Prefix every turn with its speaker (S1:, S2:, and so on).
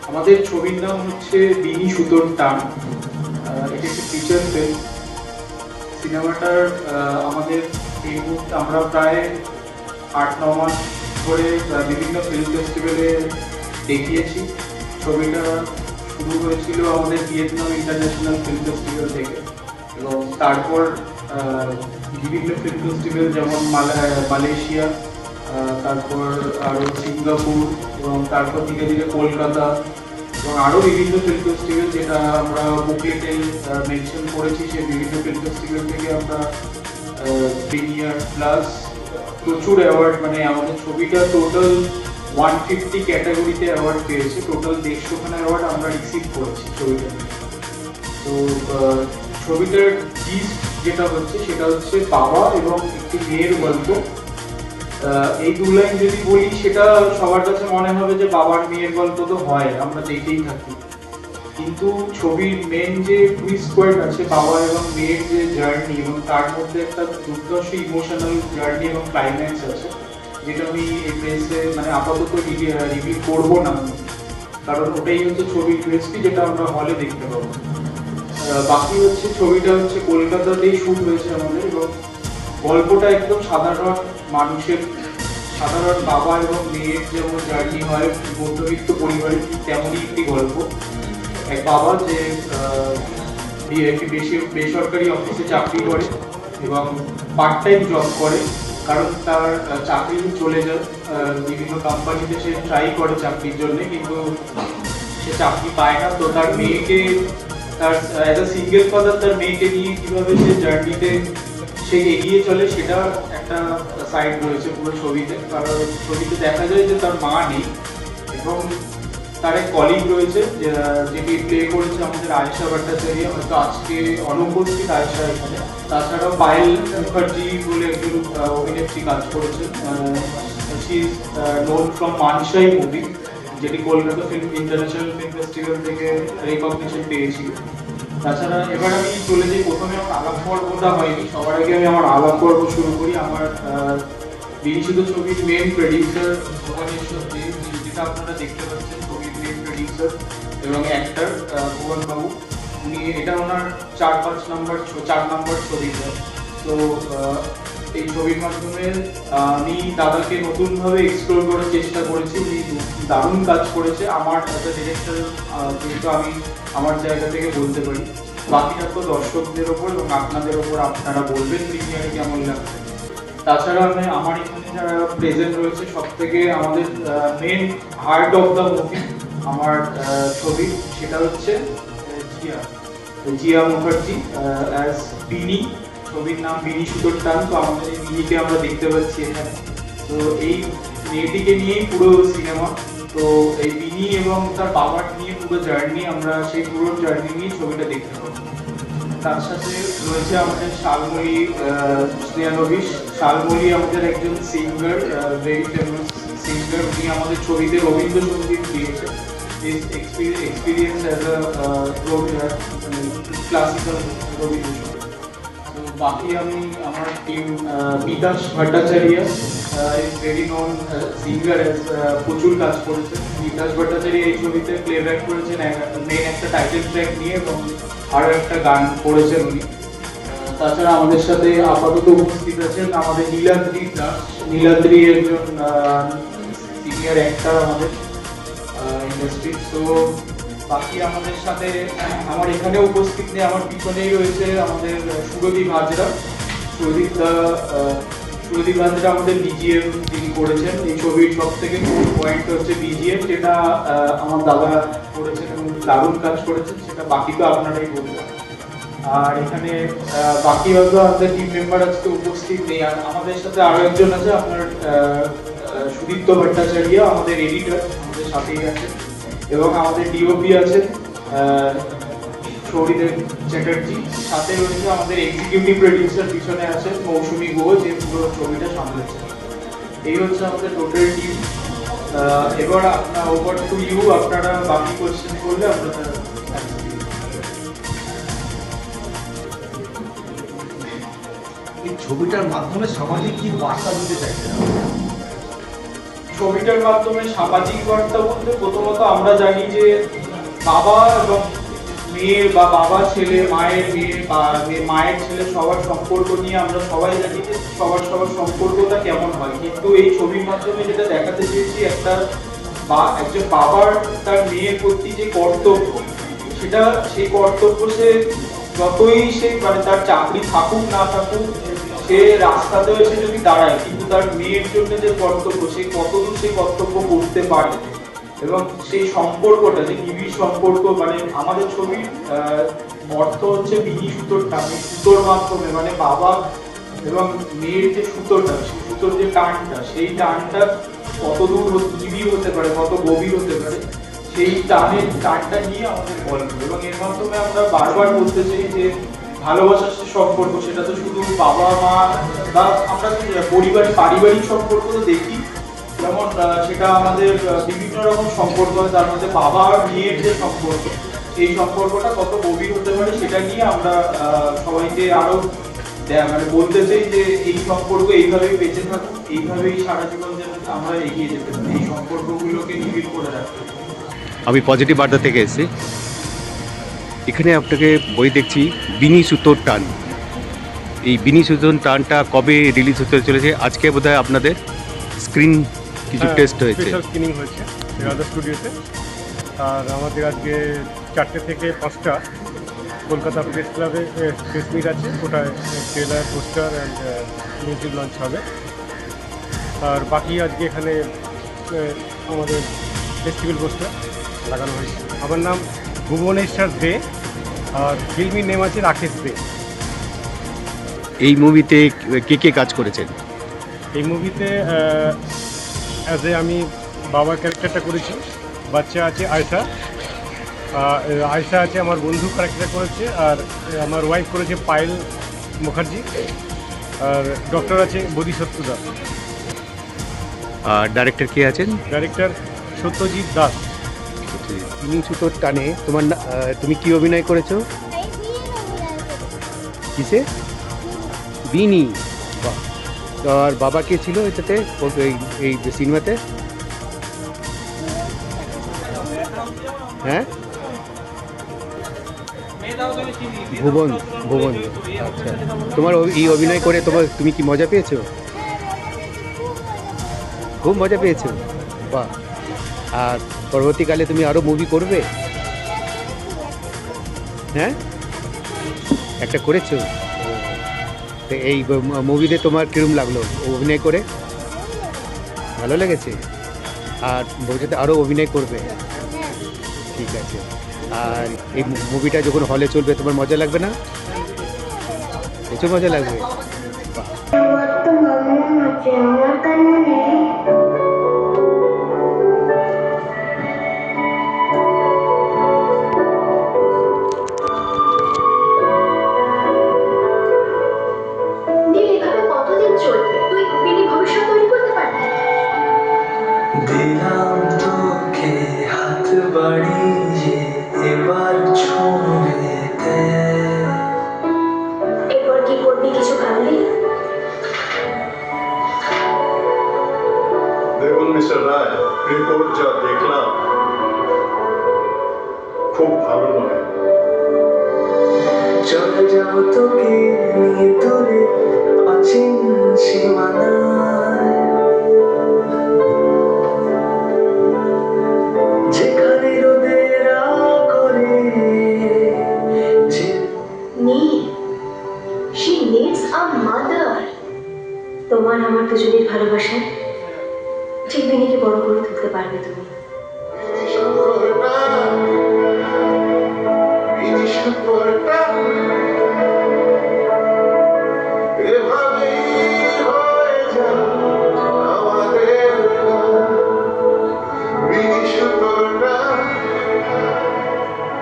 S1: আমাদের ছবির নাম হচ্ছে বিনি সুতোর টান। এটি একটি ফিচার ফিল্ম সিনেমাটার আমাদের এই মুহূর্তে আমরা প্রায় আট, ন মাস ধরে বিভিন্ন ফিল্ম ফেস্টিভ্যালে দেখিয়েছি। ছবিটা শুরু হয়েছিল আমাদের ভিয়েতনাম ইন্টারন্যাশনাল ফিল্ম ফেস্টিভ্যাল থেকে। এবং তারপর বিভিন্ন ফিল্ম ফেস্টিভ্যাল যেমন মালা- মালয়েশিয়া তারপর আরও সিঙ্গাপুর এবং তারপর ধীরে ধীরে কলকাতা এবং আরও বিভিন্ন ফিল্ম ফেস্টিভ্যাল যেটা আমরা বুকলেটে মেনশন করেছি, সেই বিভিন্ন ফিল্ম ফেস্টিভ্যাল থেকে আমরা প্রিমিয়ার প্লাস প্রচুর অ্যাওয়ার্ড মানে আমাদের ছবিটা টোটাল ওয়ান ফিফটি ক্যাটাগরিতে অ্যাওয়ার্ড পেয়েছে। টোটাল দেড়শোখানা অ্যাওয়ার্ড আমরা রিসিভ করেছি ছবিটা তো ছবিটার জিস্ট যেটা হচ্ছে, সেটা হচ্ছে বাবা এবং একটি মেয়ের গল্প। এই দু লাইন যদি বলি, সেটা সবার কাছে মনে হবে যে বাবার মেয়ের গল্প তো হয়, আমরা দেখেই থাকি। কিন্তু ছবির মেন যে টুইস্ট পয়েন্ট আছে, বাবা এবং মেয়ের যে জার্নি এবং তার মধ্যে একটা দুর্দর্শ ইমোশনাল জার্নি এবং ক্লাইম্যাক্স আছে, যেটা আমি এই প্রেসে মানে আপাতত রিভিউ করব না। কারণ ওটাই হচ্ছে ছবির ইউএসপি যেটা আমরা হলে দেখতে পাবো। বাকি হচ্ছে ছবিটা হচ্ছে কলকাতাতেই শুট হয়েছে আমাদের এবং গল্পটা একদম সাধারণ মানুষের সাধারণ বাবা এবং মেয়ের যেমন জার্নি হয়, মধ্যবিত্ত পরিবারের তেমনই একটি গল্প। এক বাবা যে একটি বেশি বেসরকারি অফিসে চাকরি করে এবং পার্ট টাইম জব করে, কারণ তার চাকরি চলে যায়। বিভিন্ন কোম্পানিতে সে ট্রাই করে চাকরির জন্য, কিন্তু সে চাকরি পায় না। তো তার মেয়েকে, তার অ্যাজ আ সিঙ্গেল ফাদার তার মেয়েকে নিয়ে কীভাবে সে জার্নিতে সে এগিয়ে চলে সেটা একটা সাইড রয়েছে পুরো ছবিতে। কারণ ছবিতে দেখা যায় যে তার মা নেই, এবং তার এক কলিগ রয়েছে যেটি প্লে করেছে আমাদের আয়েশা ভট্টাচার্য। হয়তো আজকে অনুপস্থিত আয়েশা এখানে। তাছাড়াও পায়েল মুখার্জি বলে একজন অভিনেত্রী কাজ করেছেন। She is known from Mansai movie যেটি Kolkata film international film festival থেকে রেকগনিশন পেয়েছিল তাছাড়া এবার আমি চলে যাই প্রথমে আমার আলাপ হয়নি। সবার আগে আমি আমার আলাপ শুরু করি। আমার বিনিশিত ছবির মেন প্রডিউসার ভুবনেশ্বর দেব যেটা আপনারা দেখতে পাচ্ছেন, ছবির মেন প্রডিউসার এবং অ্যাক্টার ভুবনবাবু। উনি, এটা ওনার চার পাঁচ নম্বর চার নম্বর ছবি তো এই ছবির মাধ্যমে, আমি দাদাকে নতুনভাবে এক্সপ্লোর করার চেষ্টা করেছি। উনি দারুণ কাজ করেছে। আমার একটা ডিরেক্টর যেহেতু আমি আমার জায়গা থেকে বলতে পারি। বাকিটা তো দর্শকদের ওপর এবং আপনাদের ওপর আপনারা বলবেন প্রিমিয়ারে কেমন লাগছে। তাছাড়া আমি, আমার এখানে যারা প্রেজেন্ট রয়েছে সব থেকে আমাদের main heart of the movie আমার ছবি, সেটা হচ্ছে জিয়া। জিয়া মুখার্জি অ্যাজ বিনি ছবির নাম বিনি সুতোর টান তো আমাদের এই বিনিকে আমরা দেখতে পাচ্ছি এখানে। তো এই মেয়েটিকে নিয়েই পুরো সিনেমা। তো এই বিনি এবং তার বাবার নিয়ে পুরো জার্নি, আমরা সেই পুরো জার্নি নিয়ে ছবিটা দেখতে পাবো। তার সাথে রয়েছে আমাদের শালমলি স্নেহানবিশ শালমলি আমাদের একজন সিঙ্গার ভেরি ফেমাস সিঙ্গার উনি আমাদের ছবিতে রবীন্দ্রসঙ্গীত দিয়েছে experience as a classical Rabindrasangeet. বাকি আমি আমার team Bikash Bhattacharya is very known singer প্রচুর কাজ করেছেন বিকাশ ভট্টাচার্য এই ছবিতে প্লে ব্যাক করেছেন মেন একটা টাইটেল ট্র্যাক নিয়ে এবং আরও একটা গান করেছেন উনি। তাছাড়া আমাদের সাথে আপাতত উপস্থিত আছেন আমাদের নীলাদ্রি দাস। নীলাদ্রি একজন সিনিয়র অ্যাক্টর আমাদের ইন্ডাস্ট্রি তো বাকি আমাদের সাথে, আমার এখানে উপস্থিত নেই, আমার পিছনেই রয়েছে আমাদের সুরদীপ হাজরা সুরদীপ দা সুরদীপ হাজরা আমাদের বিজিএম যিনি করেছেন। এই ছবির সব থেকে পয়েন্ট হচ্ছে বিজিএম যেটা আমার দাদা করেছেন এবং দারুণ কাজ করেছেন, সেটা বাকি তো আপনারাই বলবেন আর এখানে বাকি হয়তো আমাদের টিম মেম্বার আজকে উপস্থিত নেই। আর আমাদের সাথে আরও একজন আছে, আপনার সুদীপ্ত ভট্টাচার্য, আমাদের এডিটর আমাদের সাথেই আছে এবং আমাদের ডিওপি আহ, চ্যাটার্জি। সাথে রয়েছে আমাদের এক্সিকিউটিভ প্রডিউসার পিছনে আছেন মৌসুমী যে পুরো ছবিটা সামলাচ্ছে এই হচ্ছে আমাদের টোটাল টিম এবার আপনার ওভার টু ইউ আপনারা বাকি কোয়েশ্চেন করলে আপনারা
S2: এই ছবিটার মাধ্যমে সমাজে কি বার্তা দিতে চাইছেন?
S1: ছবিটার মাধ্যমে সামাজিক বার্তা বলতে প্রথমত আমরা জানি যে বাবা এবং মেয়ের বা বাবা, ছেলে, মায়ের মেয়ে বা মায়ের ছেলে সবার সম্পর্ক নিয়ে আমরা সবাই জানি যে সবার সবার সম্পর্কটা কেমন হয়। কিন্তু এই ছবির মাধ্যমে যেটা দেখাতে চেয়েছি, একটা বা, একজন বাবার, তার মেয়ের প্রতি যে কর্তব্য, সেটা সেই কর্তব্য সে যতই সে মানে তার চাকরি থাকুক না থাকুক সে রাস্তাতে এসে যদি দাঁড়ায়, কিন্তু তার মেয়ের জন্য যে কর্তব্য সে কতদূর সেই কর্তব্য করতে পারে? এবং সেই সম্পর্কটা, যে নিবিড় সম্পর্ক মানে আমাদের ছবির অর্থ হচ্ছে বিনি সুতোর টানে সুতোর মাধ্যমে মানে বাবা এবং মেয়ের যে সুতোটা, সেই সুতোর যে টানটা, সেই টানটা কতদূর নিবিড় হতে পারে, কত গভীর হতে পারে, সেই টানের, টানটা নিয়ে আমাদের গল্প। এবং এর মাধ্যমে আমরা বারবার বলতে চাই যে ভালোবাসার যে সম্পর্ক, সেটা তো শুধু বাবা, মা বা আমরা যে পরিবারিক সম্পর্ক তো দেখি। যেমন সেটা আমাদের বিভিন্ন রকম সম্পর্ক হয়। তার মধ্যে বাবা আর মেয়ের যে সম্পর্ক এই সম্পর্কটা কত গভীর হতে পারে সেটা নিয়ে আমরা সবাইকে আরও দে- মানে বলতে চাই যে এই সম্পর্ক এইভাবেই বেঁচে থাকুক, এইভাবেই সারা জীবন যেন আমরা এগিয়ে যেতে পারি। এই সম্পর্কগুলোকে নিবিড় করে রাখতে।
S2: আমি পজিটিভ বার্তা থেকে এসেছি। এখানে আপনাকে বই দেখছি বিনি সুতোর টান। এই বিনি সুতোর টানটা কবে রিলিজ হতে চলেছে? আজকে বোধহয় আপনাদের স্ক্রিন কিছু
S3: হ্যাঁ,
S2: টেস্ট হয়েছে।
S3: স্পেশাল স্ক্রিনিং হয়েছে রাজা স্টুডিওতে আর আমাদের আজকে চারটে থেকে পাঁচটা কলকাতা প্রেস ক্লাবে প্রেস মিট আছে। ওটায় trailer poster and music launch হবে। আর বাকি আজকে এখানে আমাদের ফেস্টিভ্যাল পোস্টার লাগানো হয়েছে। আমার নাম ভুবনেশ্বর দে আর ফিল্মির নেম আছে রাকেশ দে।
S2: এই মুভিতে কে কে কাজ করেছেন?
S3: এই মুভিতে অ্যাজ এ আমি বাবার ক্যারেক্টারটা করেছি। বাচ্চা আছে আয়সা আয়সা আছে আমার বন্ধু ক্যারেক্টার করেছে আর আমার ওয়াইফ করেছে পায়েল মুখার্জি। আর ডক্টর আছে বোধিসত্ত্ব দাস।
S2: আর ডাইরেক্টর কে আছেন?
S3: ডাইরেক্টর সত্যজিৎ দাস।
S2: বিনি সুতোর টানে তোমার তুমি কি অভিনয় করেছ? কিসে? বিনি। আর বাবা কে ছিল এটাতে? এই সিনেমাতে? হ্যাঁ? ভুবন ভুবন। আচ্ছা। তোমার এই অভিনয় করে তোমার তুমি কি মজা পেয়েছ? খুব মজা পেয়েছ। বাহ। আর পরবর্তীকালে তুমি আরও মুভি করবে? হ্যাঁ? একটা করেছ? তো এই মুভিতে তোমার কিরম লাগল? অভিনয় করে? ভালো লেগেছে? আর ভবিষ্যতে আরও অভিনয় করবে? ঠিক আছে। আর এই মুভিটা যখন হলে চলবে, তোমার মজা লাগবে না? প্রচুর মজা লাগবে।
S4: নীল
S5: দেখুন মিস্টার রায় রিপোর্ট যা দেখলাম খুব ভালো নয়
S6: চলে তোকে নিয়ে অচিন সীমানায়।